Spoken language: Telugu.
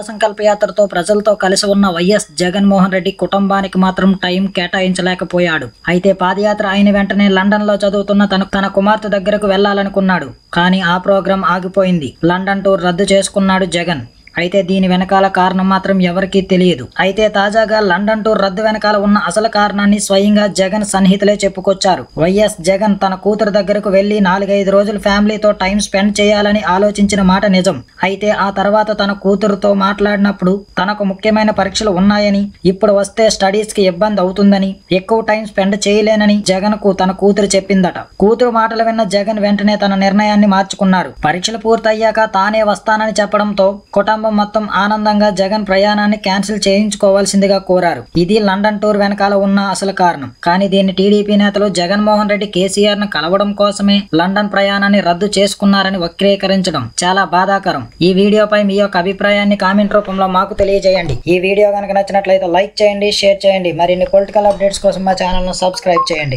సంకల్ప యాత్రతో ప్రజలతో కలిసి ఉన్న వైఎస్ జగన్మోహన్ రెడ్డి కుటుంబానికి మాత్రం టైం కేటాయించలేకపోయాడు. అయితే పాదయాత్ర అయిన వెంటనే లండన్లో చదువుతున్న తన తన కుమార్తె దగ్గరకు వెళ్ళాలనుకున్నాడు. కానీ ఆ ప్రోగ్రాం ఆగిపోయింది. లండన్ టూర్ రద్దు చేసుకున్నాడు జగన్. అయితే దీని వెనకాల కారణం మాత్రం ఎవరికీ తెలియదు. అయితే తాజాగా లండన్ టూర్ రద్దు వెనకాల ఉన్న అసలు కారణాన్ని స్వయంగా జగన్ సన్నిహితులే చెప్పుకొచ్చారు. వైఎస్ జగన్ తన కూతురు దగ్గరకు వెళ్ళి నాలుగైదు రోజులు ఫ్యామిలీతో టైం స్పెండ్ చేయాలని ఆలోచించిన మాట నిజం. అయితే ఆ తర్వాత తన కూతురుతో మాట్లాడినప్పుడు తనకు ముఖ్యమైన పరీక్షలు ఉన్నాయని ఇప్పుడు వస్తే స్టడీస్కి ఇబ్బంది అవుతుందని ఎక్కువ టైం స్పెండ్ చేయలేనని జగన్కు తన కూతురు చెప్పిందట. కూతురు మాటలు విన్న జగన్ వెంటనే తన నిర్ణయాన్ని మార్చుకున్నారు. పరీక్షలు పూర్తయ్యాక తానే వస్తానని చెప్పడంతో కుటుంబ మొత్తం ఆనందంగా జగన్ ప్రయాణాన్ని క్యాన్సిల్ చేయించుకోవాల్సిందిగా కోరారు. ఇది లండన్ టూర్ వెనకాల ఉన్న అసలు కారణం. కానీ దీన్ని టీడీపీ నేతలు జగన్మోహన్ రెడ్డి కేసీఆర్ను కలవడం కోసమే లండన్ ప్రయాణాన్ని రద్దు చేసుకున్నారని వక్రీకరించడం చాలా బాధాకరం. ఈ వీడియోపై మీ యొక్క అభిప్రాయాన్ని కామెంట్ రూపంలో మాకు తెలియజేయండి. ఈ వీడియో కనుక నచ్చినట్లయితే లైక్ చేయండి షేర్ చేయండి. మరిన్ని పొలిటికల్ అప్డేట్స్ కోసం మా ఛానల్ను సబ్స్క్రైబ్ చేయండి.